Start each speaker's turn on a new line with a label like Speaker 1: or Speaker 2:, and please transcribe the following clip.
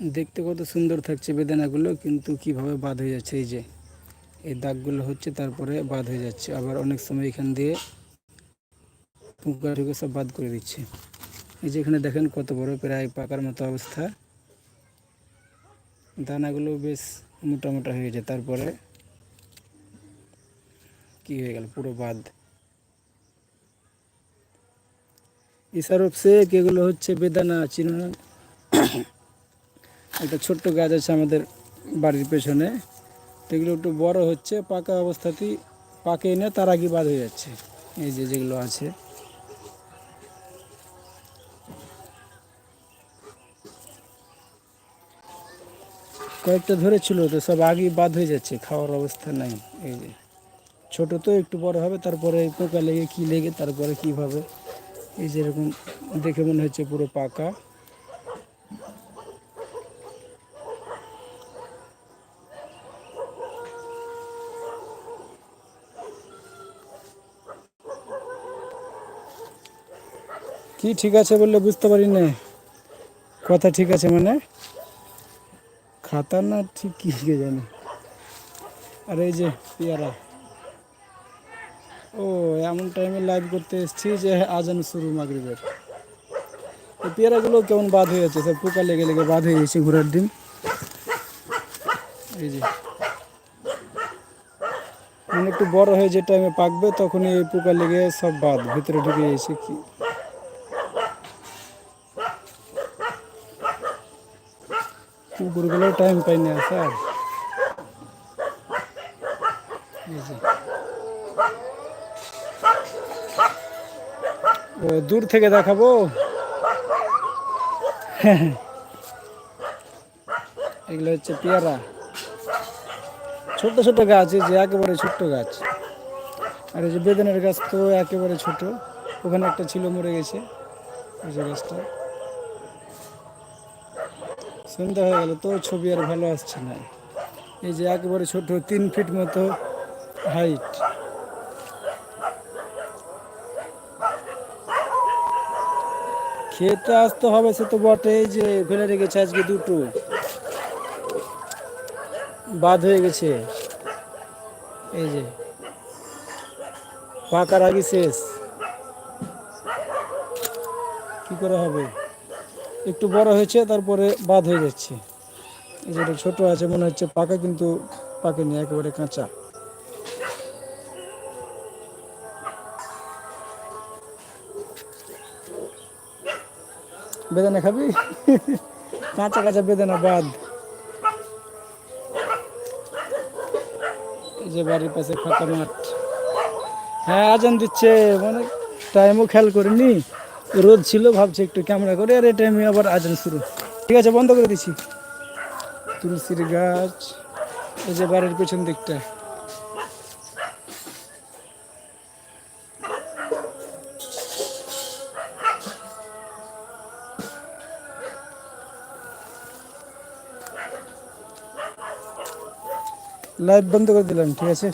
Speaker 1: দেখতে কত সুন্দর থাকছে বেদানাগুলো, কিন্তু কীভাবে বাদ হয়ে যাচ্ছে এই যে, এই দাগগুলো হচ্ছে তারপরে বাদ হয়ে যাচ্ছে। আবার অনেক সময় এখান দিয়ে পুকা ঠুকে সব বাদ করে দিচ্ছে। এই যে এখানে দেখেন কত বড় প্রায় পাকার মতো অবস্থা। দানাগুলো বেশ মোটা মোটা হয়ে গেছে তারপরে কি হয়ে গেল? পুরো বাদ। ইসারফ শেখ এগুলো হচ্ছে বেদানা, চিনো? একটা ছোট্ট গাছ আছে আমাদের বাড়ির পেছনে। এগুলো একটু বড় হচ্ছে, পাকা অবস্থাতেই পাকে না তার আগে বাদ হয়ে যাচ্ছে। এই যে যেগুলো আছে। কয়েকটা ধরেছিল তো সব আগেই বাদ হয়ে যাচ্ছে, খাওয়ার অবস্থা নাই। এই যে ছোটো তো একটু বড় হবে, তারপরে পোকা লেগে কি লেগে, তারপরে কীভাবে? এই যেরকম দেখে মনে হচ্ছে পুরো পাকা। কি ঠিক আছে বললে বুঝতে পারি না কথা ঠিক আছে মানে? খাতা না ঠিক কি কে জানি? আর এই যে পেয়ারা। ও, এমন টাইমে লাইভ করতে এসেছি যে আজান শুরু মাগরিবের। এই পেয়ারাগুলো কেমন বাদ হয়ে যাচ্ছে? সব পোকা লেগে লেগে বাদ হয়ে গেছে ঘোরার ডিম এই যে। মানে একটু বড় হয়ে যে টাইমে পাকবে, তখনই এই পোকা লেগে সব বাদ, ভিতরে ঢুকে এসে কি? কুকুরগুলো টাইম পাই না, স্যার। দূর থেকে দেখাবো? এগুলো হচ্ছে পেয়ারা। ছোট ছোট গাছ যে একেবারে ছোট্ট গাছ। আর এই যে বেদনের গাছ তো একেবারে ছোট। ওখানে একটা ছিল মরে গেছে। ওই যে গাছটা। সন্ধ্যা হয়ে গেল তো ছবি আর ভালো আসছে না। এই যে একেবারে ছোট, তিন ফিট মতো হাইট খেতে আসতে হবে সে তো বটে যে ফেলে রেখেছে আজকে দুটো। বাদ হয়ে গেছে। এই যে, পাকার আগে শেষ। কি করে হবে? একটু বড় হয়েছে, তারপরে বাদ হয়ে যাচ্ছে। যেটা ছোট আছে, মনে হচ্ছে পাকা, কিন্তু পাকেনি একেবারে কাঁচা। বেদানা খাবি? কাঁচা কাঁচা বেদানা বাদ যে বাড়ির পাশে ফাঁকা মাঠ। হ্যাঁ আজান দিচ্ছে মানে টাইমও খেয়াল করিনি। রোদ ছিল, ভাবছি একটু ক্যামেরা করে, আর এই টাইমে আবার আজান শুরু। ঠিক আছে, বন্ধ করে দিচ্ছি তুলসির গাছ, এই যে বাড়ির পেছন দিকটা। লাইভ বন্ধ করে দিলাম, ঠিক আছে?